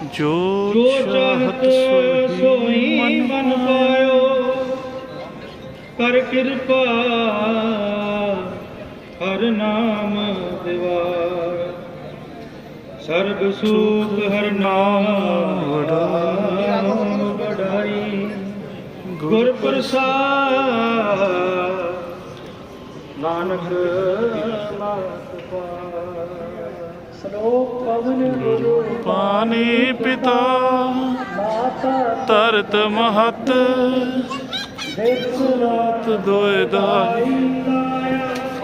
ਜੋ ਚਾਹਤ ਸੋਈ ਮਨ ਪਾਇਓ। ਕਰ ਕਿਰਪਾ ਹਰ ਨਾਮ ਦਿਵਾਰ। ਸਰਬ ਸੁਖ ਹਰ ਨਾਮ ਵਡਾਈ। ਗੁਰ ਪ੍ਰਸਾਦ ਨਾਨਕ ਮਾਤ ਪਾਰ ਸਲੋਕ ਪਵਨ ਗੁਰੂ ਪਾਣੀ ਪਿਤਾ ਮਾਤਾ ਤਰਤ ਮਹਤ। ਦੇਖ ਰਾਤ ਦੋਇ ਦਾਈ।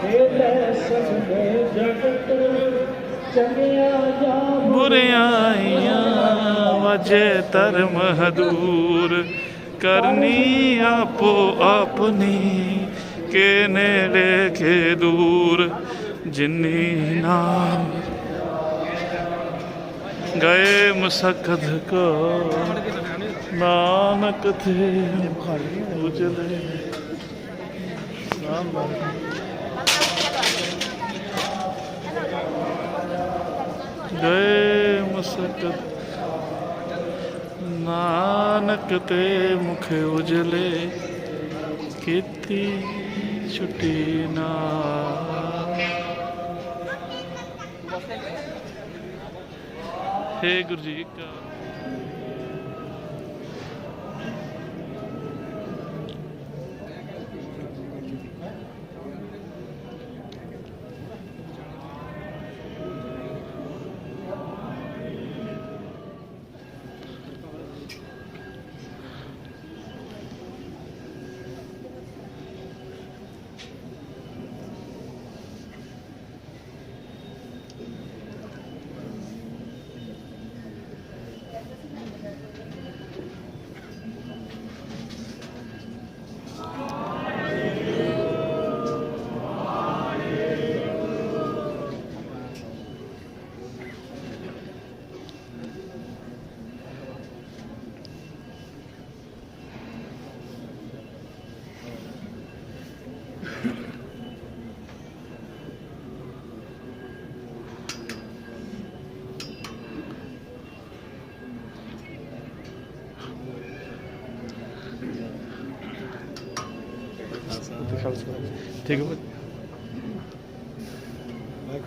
ਇਹ ਸਭੇ ਜਗਤ ਚੰਗਿਆ ਜਾ ਬੁਰਿਆਈਆਂ ਵਜੇ ਧਰਮ ਹਦੂਰ। ਕਰਨੀ ਆਪੋ ਆਪਣੀ ਕੇ ਨੇੜੇ ਕੇ ਦੂਰ, ਜਿਨੀ ਨਾਮ ਗਏ ਮਸਕਤ ਕੋ। ਨਾਨਕ ਤੇ ਉਜਲੇ। ਗਏ ਮਸਕਤ। ਨਾਨਕ ਤੇ ਮੁਖ ਉਜਲੇ। ਕੀਤੀ ਛੁੱਟੀ ਨਾ। ਹੇ ਗੁਰੂ ਜੀ ਕਾ ਠੀਕ ਹੈ ਮੈਂ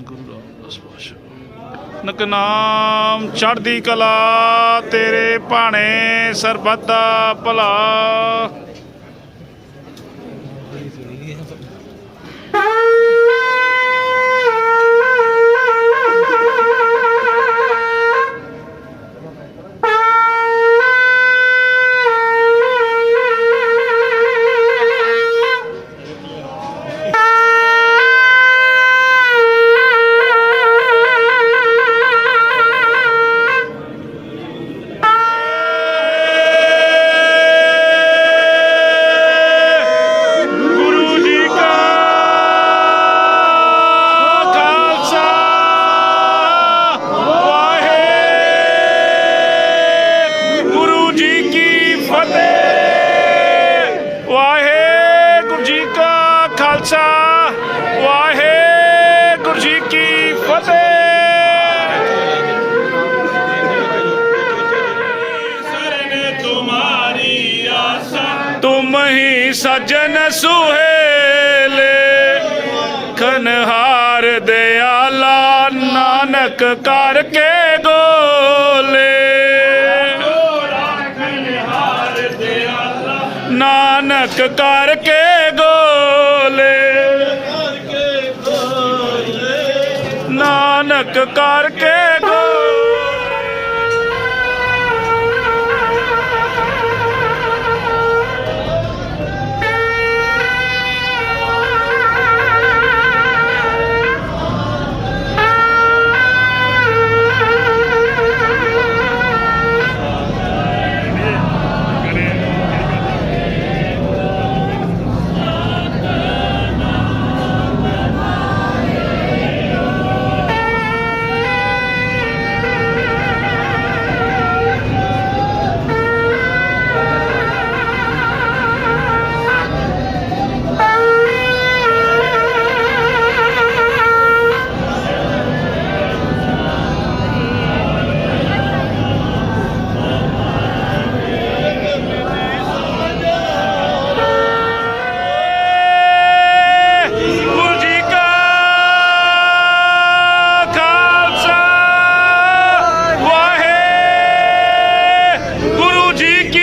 ਗੁਰੂ ਰਾਮਦਾਸ ਪਾਸ਼ਾ ਨਕ ਚੜ੍ਹਦੀ ਕਲਾ ਤੇਰੇ ਭਾਣੇ ਸਰਬੱਤ ਦਾ ਭਲਾ। ਜੀ ਕੀ ਫਤਿਹ शरण तुम्हारी आशा ਤੁਮ ਹੀ ਸਜਨ ਸੁਹੇਲੇ ਖਨਹਾਰ ਦਿਆਲਾ ਨਾਨਕ ਕਰਕੇ ਕਰਕੇ de que